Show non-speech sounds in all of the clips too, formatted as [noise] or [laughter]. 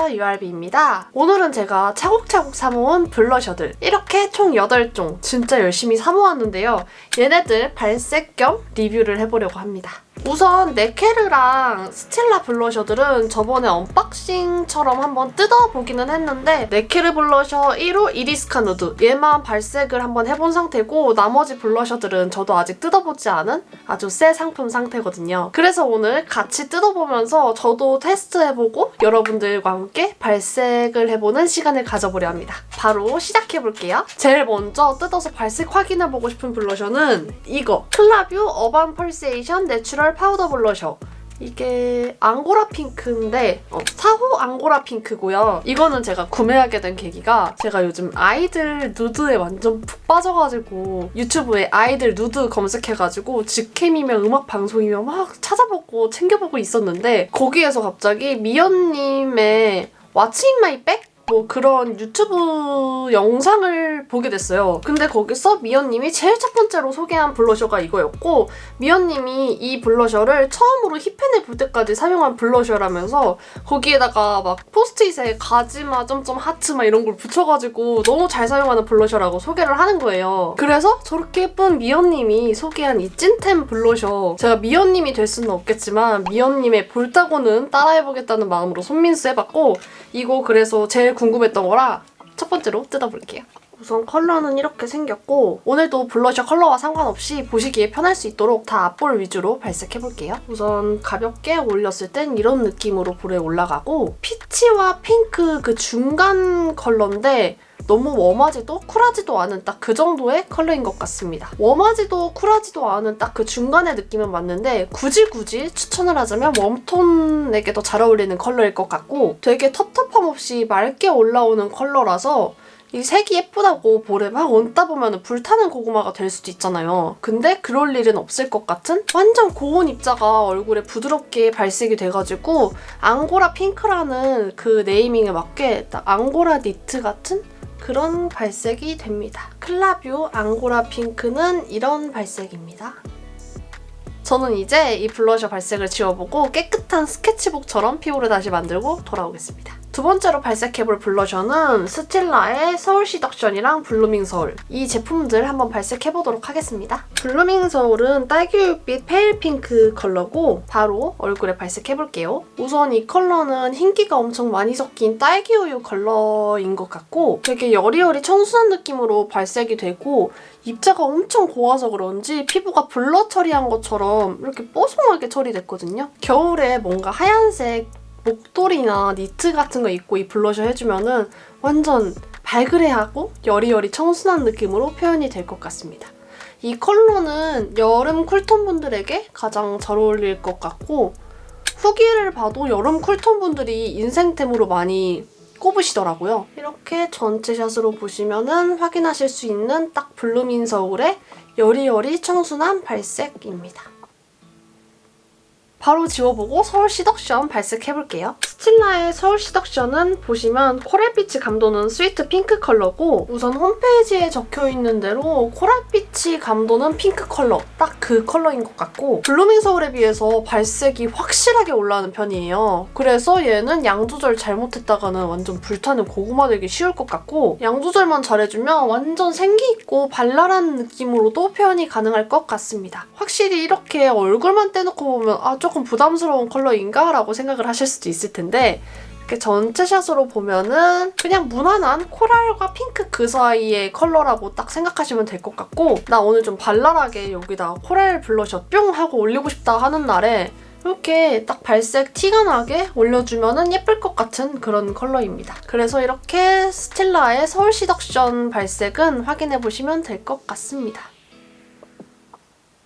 안녕하세요 URB입니다. 오늘은 제가 차곡차곡 사모은 블러셔들 이렇게 총 8종 진짜 열심히 사모았는데요. 얘네들 발색 겸 리뷰를 해보려고 합니다. 우선 네케르랑 스틸라 블러셔들은 저번에 언박싱처럼 한번 뜯어보기는 했는데 네케르 블러셔 1호 이리스카 누드 얘만 발색을 한번 해본 상태고 나머지 블러셔들은 저도 아직 뜯어보지 않은 아주 새 상품 상태거든요. 그래서 오늘 같이 뜯어보면서 저도 테스트해보고 여러분들과 함께 발색을 해보는 시간을 가져보려 합니다. 바로 시작해볼게요. 제일 먼저 뜯어서 발색 확인해보고 싶은 블러셔는 이거 클라뷰 어반 펄세이션 내추럴 파우더 블러셔 이게 앙고라 핑크인데 어, 4호 앙고라 핑크고요. 이거는 제가 구매하게 된 계기가 제가 요즘 아이들 누드에 완전 푹 빠져가지고 유튜브에 아이들 누드 검색해가지고 직캠이면 음악 방송이면 막 찾아보고 챙겨보고 있었는데 거기에서 갑자기 미연님의 What's in my bag? 뭐 그런 유튜브 영상을 보게 됐어요. 근데 거기서 미연님이 제일 첫 번째로 소개한 블러셔가 이거였고 미연님이 이 블러셔를 처음으로 힙팬을 볼 때까지 사용한 블러셔라면서 거기에다가 막 포스트잇에 가지마 점점 하트 막 이런 걸 붙여가지고 너무 잘 사용하는 블러셔라고 소개를 하는 거예요. 그래서 저렇게 예쁜 미연님이 소개한 이 찐템 블러셔 제가 미연님이 될 수는 없겠지만 미연님의 볼따고는 따라해보겠다는 마음으로 손민수 해봤고 이거 그래서 제일 궁금했던 거라 첫 번째로 뜯어볼게요. 우선 컬러는 이렇게 생겼고 오늘도 블러셔 컬러와 상관없이 보시기에 편할 수 있도록 다 앞볼 위주로 발색해볼게요. 우선 가볍게 올렸을 땐 이런 느낌으로 볼에 올라가고 피치와 핑크 그 중간 컬러인데 너무 웜하지도 쿨하지도 않은 딱 그 정도의 컬러인 것 같습니다. 웜하지도 쿨하지도 않은 딱 그 중간의 느낌은 맞는데 굳이 굳이 추천을 하자면 웜톤에게 더 잘 어울리는 컬러일 것 같고 되게 텁텁함 없이 맑게 올라오는 컬러라서 이 색이 예쁘다고 볼에 막 얹다 보면 불타는 고구마가 될 수도 있잖아요. 근데 그럴 일은 없을 것 같은 완전 고온 입자가 얼굴에 부드럽게 발색이 돼가지고 앙고라 핑크라는 그 네이밍에 맞게 딱 앙고라 니트 같은 그런 발색이 됩니다. 클라뷰 앙고라 핑크는 이런 발색입니다. 저는 이제 이 블러셔 발색을 지워보고 깨끗한 스케치북처럼 피부를 다시 만들고 돌아오겠습니다. 두 번째로 발색해볼 블러셔는 스틸라의 서울 시덕션이랑 블루밍 서울 이 제품들 한번 발색해보도록 하겠습니다. 블루밍 서울은 딸기우빛 페일 핑크 컬러고 바로 얼굴에 발색해볼게요. 우선 이 컬러는 흰기가 엄청 많이 섞인 딸기우유 컬러인 것 같고 되게 여리여리 청순한 느낌으로 발색이 되고 입자가 엄청 고와서 그런지 피부가 블러 처리한 것처럼 이렇게 뽀송하게 처리됐거든요. 겨울에 뭔가 하얀색 목도리나 니트 같은 거 입고 이 블러셔 해주면은 완전 발그레하고 여리여리 청순한 느낌으로 표현이 될 것 같습니다. 이 컬러는 여름 쿨톤 분들에게 가장 잘 어울릴 것 같고 후기를 봐도 여름 쿨톤 분들이 인생템으로 많이 꼽으시더라고요. 이렇게 전체 샷으로 보시면은 확인하실 수 있는 딱 블루민 서울의 여리여리 청순한 발색입니다. 바로 지워보고 서울 시덕션 발색해볼게요. 스틸라의 서울 시덕션은 보시면 코랄빛이 감도는 스위트 핑크 컬러고 우선 홈페이지에 적혀있는 대로 코랄빛이 감도는 핑크 컬러 딱 그 컬러인 것 같고 블루밍 서울에 비해서 발색이 확실하게 올라오는 편이에요. 그래서 얘는 양 조절 잘못했다가는 완전 불타는 고구마 되기 쉬울 것 같고 양 조절만 잘해주면 완전 생기있고 발랄한 느낌으로도 표현이 가능할 것 같습니다. 확실히 이렇게 얼굴만 떼놓고 보면 아 조금 부담스러운 컬러인가? 라고 생각을 하실 수도 있을 텐데 이렇게 전체 샷으로 보면은 그냥 무난한 코랄과 핑크 그 사이의 컬러라고 딱 생각하시면 될 것 같고 나 오늘 좀 발랄하게 여기다 코랄 블러셔 뿅 하고 올리고 싶다 하는 날에 이렇게 딱 발색 티가 나게 올려주면 예쁠 것 같은 그런 컬러입니다. 그래서 이렇게 스틸라의 서울 시덕션 발색은 확인해보시면 될 것 같습니다.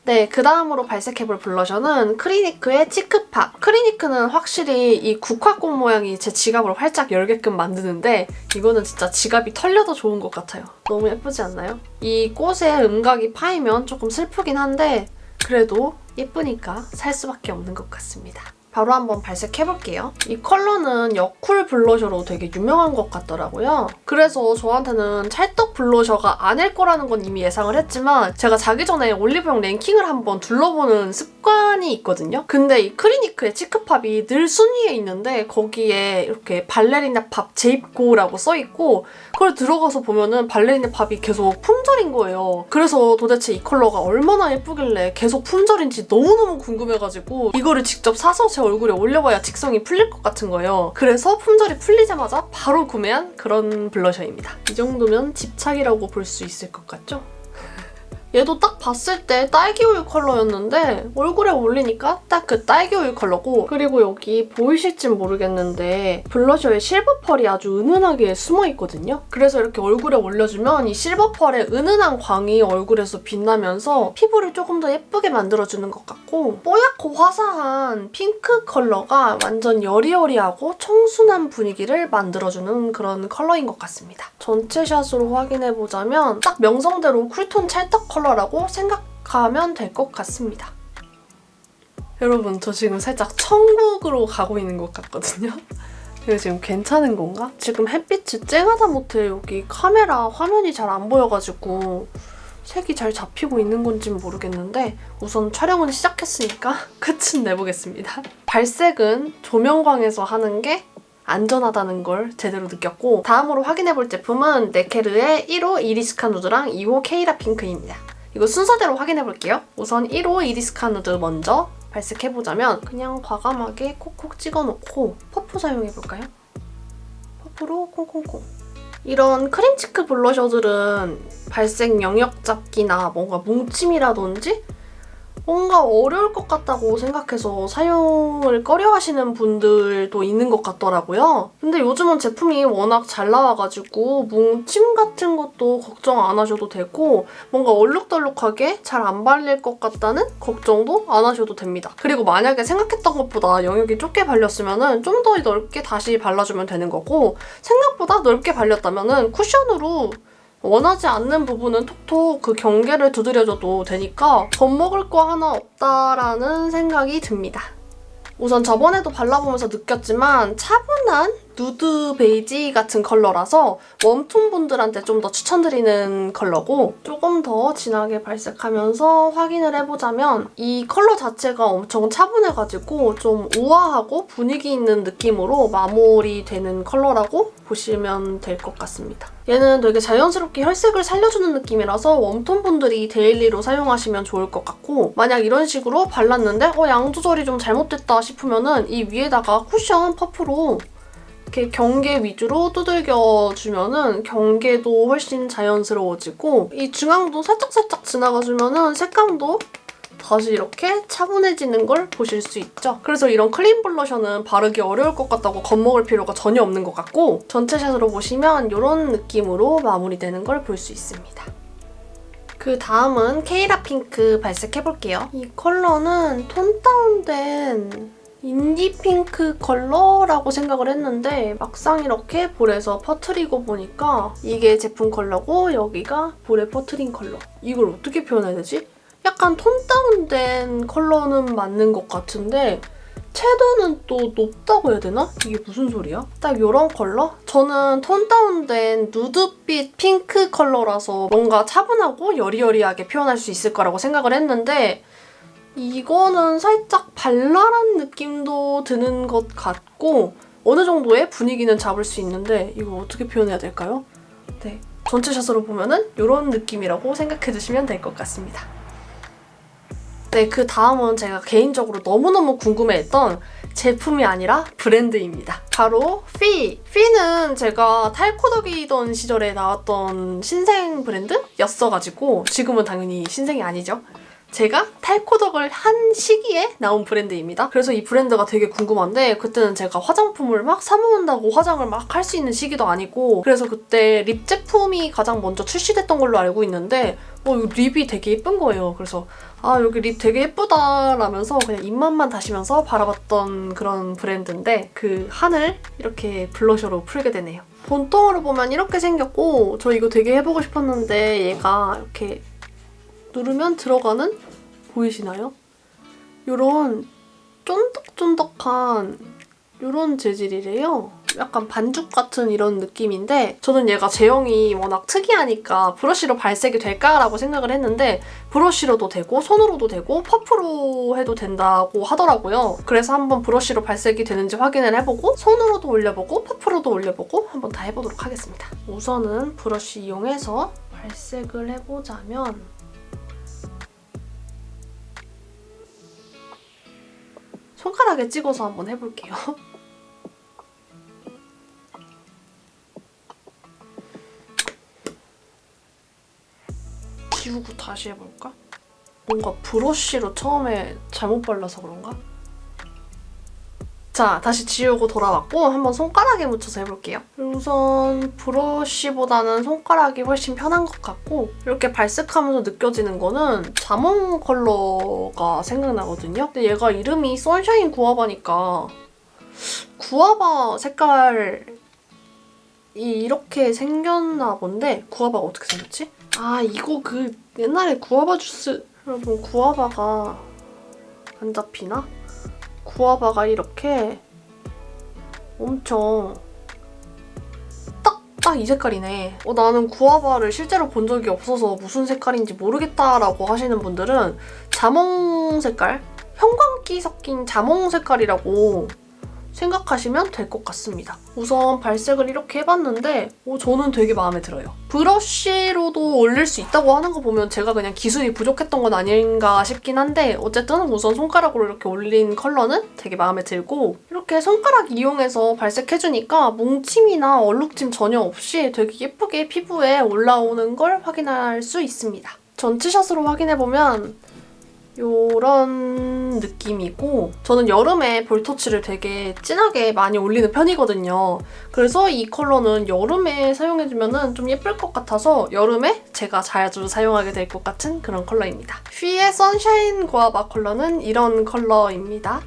네, 그 다음으로 발색해볼 블러셔는 크리니크의 치크팝. 크리니크는 확실히 이 국화꽃 모양이 제 지갑을 활짝 열게끔 만드는데 이거는 진짜 지갑이 털려도 좋은 것 같아요. 너무 예쁘지 않나요? 이 꽃에 음각이 파이면 조금 슬프긴 한데 그래도 예쁘니까 살 수밖에 없는 것 같습니다. 바로 한번 발색해볼게요. 이 컬러는 여쿨 블러셔로 되게 유명한 것 같더라고요. 그래서 저한테는 찰떡 블러셔가 아닐 거라는 건 이미 예상을 했지만 제가 자기 전에 올리브영 랭킹을 한번 둘러보는 습관이 있거든요. 근데 이 크리니크의 치크팝이 늘 순위에 있는데 거기에 이렇게 발레리나 팝 제입고라고 써있고 그걸 들어가서 보면은 발레리나 팝이 계속 품절인 거예요. 그래서 도대체 이 컬러가 얼마나 예쁘길래 계속 품절인지 너무너무 궁금해가지고 이거를 직접 사서 제 얼굴에 올려봐야 직성이 풀릴 것 같은 거예요. 그래서 품절이 풀리자마자 바로 구매한 그런 블러셔입니다. 이 정도면 집착이라고 볼 수 있을 것 같죠? 얘도 딱 봤을 때 딸기우유 컬러였는데 얼굴에 올리니까 딱 그 딸기우유 컬러고 그리고 여기 보이실진 모르겠는데 블러셔에 실버 펄이 아주 은은하게 숨어 있거든요. 그래서 이렇게 얼굴에 올려주면 이 실버 펄의 은은한 광이 얼굴에서 빛나면서 피부를 조금 더 예쁘게 만들어주는 것 같고 뽀얗고 화사한 핑크 컬러가 완전 여리여리하고 청순한 분위기를 만들어주는 그런 컬러인 것 같습니다. 전체 샷으로 확인해보자면 딱 명성대로 쿨톤 찰떡 컬러 라고 생각하면 될 것 같습니다. 여러분 저 지금 살짝 천국으로 가고 있는 것 같거든요. [laughs] 이거 지금 괜찮은 건가? 지금 햇빛이 쨍하다 못해 여기 카메라 화면이 잘 안 보여가지고 색이 잘 잡히고 있는 건지는 모르겠는데 우선 촬영은 시작했으니까 [laughs] 끝은 내보겠습니다. 발색은 조명광에서 하는 게 안전하다는 걸 제대로 느꼈고 다음으로 확인해볼 제품은 네케르의 1호 이리스카 누드랑 2호 케이라 핑크입니다. 이거 순서대로 확인해 볼게요. 우선 1호 이리스카 누드 먼저 발색해보자면 그냥 과감하게 콕콕 찍어놓고 퍼프 사용해볼까요? 퍼프로 콩콩콩. 이런 크림치크 블러셔들은 발색 영역 잡기나 뭔가 뭉침이라든지 뭔가 어려울 것 같다고 생각해서 사용을 꺼려 하시는 분들도 있는 것 같더라고요. 근데 요즘은 제품이 워낙 잘 나와가지고 뭉침 같은 것도 걱정 안 하셔도 되고 뭔가 얼룩덜룩하게 잘 안 발릴 것 같다는 걱정도 안 하셔도 됩니다. 그리고 만약에 생각했던 것보다 영역이 좁게 발렸으면 좀 더 넓게 다시 발라주면 되는 거고 생각보다 넓게 발렸다면 쿠션으로 원하지 않는 부분은 톡톡 그 경계를 두드려줘도 되니까 겁먹을 거 하나 없다라는 생각이 듭니다. 우선 저번에도 발라보면서 느꼈지만 차분한 누드 베이지 같은 컬러라서 웜톤 분들한테 좀 더 추천드리는 컬러고 조금 더 진하게 발색하면서 확인을 해보자면 이 컬러 자체가 엄청 차분해가지고 좀 우아하고 분위기 있는 느낌으로 마무리되는 컬러라고 보시면 될 것 같습니다. 얘는 되게 자연스럽게 혈색을 살려주는 느낌이라서 웜톤 분들이 데일리로 사용하시면 좋을 것 같고 만약 이런 식으로 발랐는데 어, 양 조절이 좀 잘못됐다 싶으면 은 이 위에다가 쿠션 퍼프로 이렇게 경계 위주로 두들겨 주면은 경계도 훨씬 자연스러워지고 이 중앙도 살짝살짝 지나가주면은 색감도 다시 이렇게 차분해지는 걸 보실 수 있죠. 그래서 이런 클린 블러셔는 바르기 어려울 것 같다고 겁먹을 필요가 전혀 없는 것 같고 전체 샷으로 보시면 이런 느낌으로 마무리되는 걸 볼 수 있습니다. 그 다음은 케이라 핑크 발색해볼게요. 이 컬러는 톤 다운된 인디 핑크 컬러라고 생각을 했는데 막상 이렇게 볼에서 퍼트리고 보니까 이게 제품 컬러고 여기가 볼에 퍼트린 컬러. 이걸 어떻게 표현해야 되지? 약간 톤 다운된 컬러는 맞는 것 같은데 채도는 또 높다고 해야 되나? 이게 무슨 소리야? 딱 이런 컬러? 저는 톤 다운된 누드빛 핑크 컬러라서 뭔가 차분하고 여리여리하게 표현할 수 있을 거라고 생각을 했는데 이거는 살짝 발랄한 느낌도 드는 것 같고 어느 정도의 분위기는 잡을 수 있는데 이거 어떻게 표현해야 될까요? 네, 전체 샷으로 보면은 이런 느낌이라고 생각해 주시면 될 것 같습니다. 네, 그 다음은 제가 개인적으로 너무너무 궁금해했던 제품이 아니라 브랜드입니다. 바로 피! 피는 제가 탈코덕이던 시절에 나왔던 신생 브랜드였어가지고 지금은 당연히 신생이 아니죠. 제가 탈코덕을 한 시기에 나온 브랜드입니다. 그래서 이 브랜드가 되게 궁금한데 그때는 제가 화장품을 막 사모은다고 화장을 막 할 수 있는 시기도 아니고 그래서 그때 립 제품이 가장 먼저 출시됐던 걸로 알고 있는데 어, 이 립이 되게 예쁜 거예요. 그래서 아 여기 립 되게 예쁘다 라면서 그냥 입맛만 다시면서 바라봤던 그런 브랜드인데 그 한을 이렇게 블러셔로 풀게 되네요. 본통으로 보면 이렇게 생겼고 저 이거 되게 해보고 싶었는데 얘가 이렇게 누르면 들어가는 보이시나요? 이런 쫀득쫀득한 이런 재질이래요. 약간 반죽 같은 이런 느낌인데 저는 얘가 제형이 워낙 특이하니까 브러쉬로 발색이 될까라고 생각을 했는데 브러쉬로도 되고 손으로도 되고 퍼프로 해도 된다고 하더라고요. 그래서 한번 브러쉬로 발색이 되는지 확인을 해보고 손으로도 올려보고 퍼프로도 올려보고 한번 다 해보도록 하겠습니다. 우선은 브러쉬 이용해서 발색을 해보자면 손가락에 찍어서 한번 해볼게요. [laughs] 지우고 다시 해볼까? 뭔가 브러쉬로 처음에 잘못 발라서 그런가? 자, 다시 지우고 돌아왔고 한번 손가락에 묻혀서 해볼게요. 우선 브러쉬보다는 손가락이 훨씬 편한 것 같고 이렇게 발색하면서 느껴지는 거는 자몽 컬러가 생각나거든요. 근데 얘가 이름이 선샤인 구아바니까 구아바 색깔이 이렇게 생겼나 본데 구아바가 어떻게 생겼지? 아 이거 그 옛날에 구아바 주스 여러분 구아바가 안 잡히나? 구아바가 이렇게 엄청 딱딱이 색깔이네. 어, 나는 구아바를 실제로 본 적이 없어서 무슨 색깔인지 모르겠다라고 하시는 분들은 자몽 색깔? 형광기 섞인 자몽 색깔이라고 생각하시면 될 것 같습니다. 우선 발색을 이렇게 해봤는데 오, 저는 되게 마음에 들어요. 브러쉬로도 올릴 수 있다고 하는 거 보면 제가 그냥 기술이 부족했던 건 아닌가 싶긴 한데 어쨌든 우선 손가락으로 이렇게 올린 컬러는 되게 마음에 들고 이렇게 손가락 이용해서 발색해주니까 뭉침이나 얼룩짐 전혀 없이 되게 예쁘게 피부에 올라오는 걸 확인할 수 있습니다. 전체 샷으로 확인해보면 요런 느낌이고 저는 여름에 볼터치를 되게 진하게 많이 올리는 편이거든요. 그래서 이 컬러는 여름에 사용해주면 좀 예쁠 것 같아서 여름에 제가 자주 사용하게 될 것 같은 그런 컬러입니다. 휘의 선샤인 고아바 컬러는 이런 컬러입니다.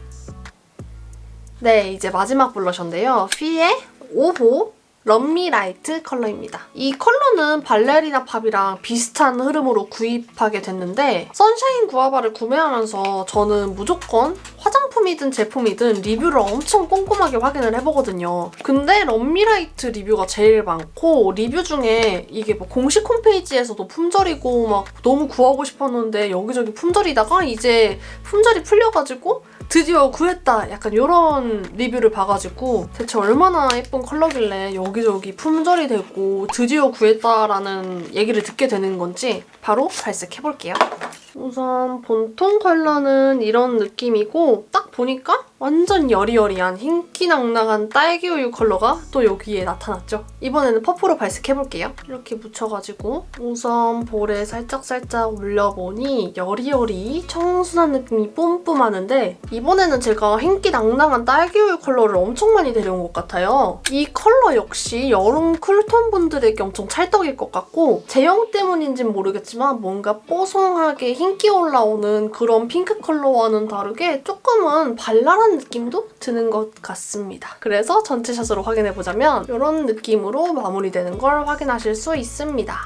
네, 이제 마지막 블러셔인데요. 휘의 5호 럼미 라이트 컬러입니다. 이 컬러는 발레리나 팝이랑 비슷한 흐름으로 구입하게 됐는데 선샤인 구아바를 구매하면서 저는 무조건 화장품이든 제품이든 리뷰를 엄청 꼼꼼하게 확인을 해보거든요. 근데 럼미 라이트 리뷰가 제일 많고 리뷰 중에 이게 뭐 공식 홈페이지에서도 품절이고 막 너무 구하고 싶었는데 여기저기 품절이다가 이제 품절이 풀려가지고 드디어 구했다 약간 이런 리뷰를 봐가지고 대체 얼마나 예쁜 컬러길래 여기저기 품절이 되고 드디어 구했다라는 얘기를 듣게 되는 건지 바로 발색해볼게요. 우선 본통 컬러는 이런 느낌이고 딱 보니까 완전 여리여리한 흰기낭낭한 딸기 우유 컬러가 또 여기에 나타났죠. 이번에는 퍼프로 발색해볼게요. 이렇게 묻혀가지고 우선 볼에 살짝살짝 올려보니 여리여리 청순한 느낌이 뿜뿜하는데 이번에는 제가 흰기낭낭한 딸기 우유 컬러를 엄청 많이 데려온 것 같아요. 이 컬러 역시 여름 쿨톤 분들에게 엄청 찰떡일 것 같고 제형 때문인진 모르겠지만 뭔가 뽀송하게 흰기 올라오는 그런 핑크 컬러와는 다르게 조금은 발랄한 느낌도 드는 것 같습니다. 그래서 전체 샷으로 확인해보자면 이런 느낌으로 마무리되는 걸 확인하실 수 있습니다.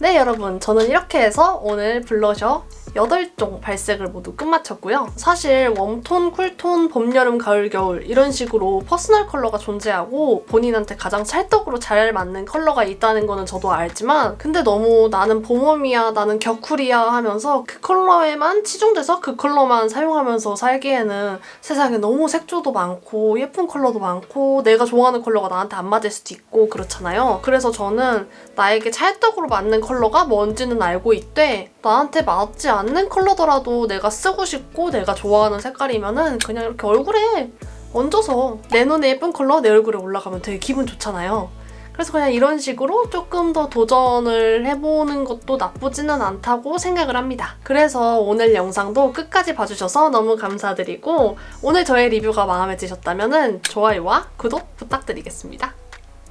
네 여러분 저는 이렇게 해서 오늘 블러셔 8종 발색을 모두 끝마쳤고요. 사실 웜톤, 쿨톤, 봄, 여름, 가을, 겨울 이런 식으로 퍼스널 컬러가 존재하고 본인한테 가장 찰떡으로 잘 맞는 컬러가 있다는 거는 저도 알지만 근데 너무 나는 봄웜이야, 나는 겨쿨이야 하면서 그 컬러에만 치중돼서 그 컬러만 사용하면서 살기에는 세상에 너무 색조도 많고 예쁜 컬러도 많고 내가 좋아하는 컬러가 나한테 안 맞을 수도 있고 그렇잖아요. 그래서 저는 나에게 찰떡으로 맞는 컬러가 뭔지는 알고 있되 나한테 맞지 않는 컬러더라도 내가 쓰고 싶고 내가 좋아하는 색깔이면은 그냥 이렇게 얼굴에 얹어서 내 눈에 예쁜 컬러 내 얼굴에 올라가면 되게 기분 좋잖아요. 그래서 그냥 이런 식으로 조금 더 도전을 해보는 것도 나쁘지는 않다고 생각을 합니다. 그래서 오늘 영상도 끝까지 봐주셔서 너무 감사드리고 오늘 저의 리뷰가 마음에 드셨다면 좋아요와 구독 부탁드리겠습니다.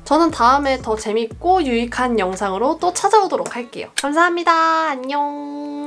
저는 다음에 더 재밌고 유익한 영상으로 또 찾아오도록 할게요. 감사합니다. 안녕.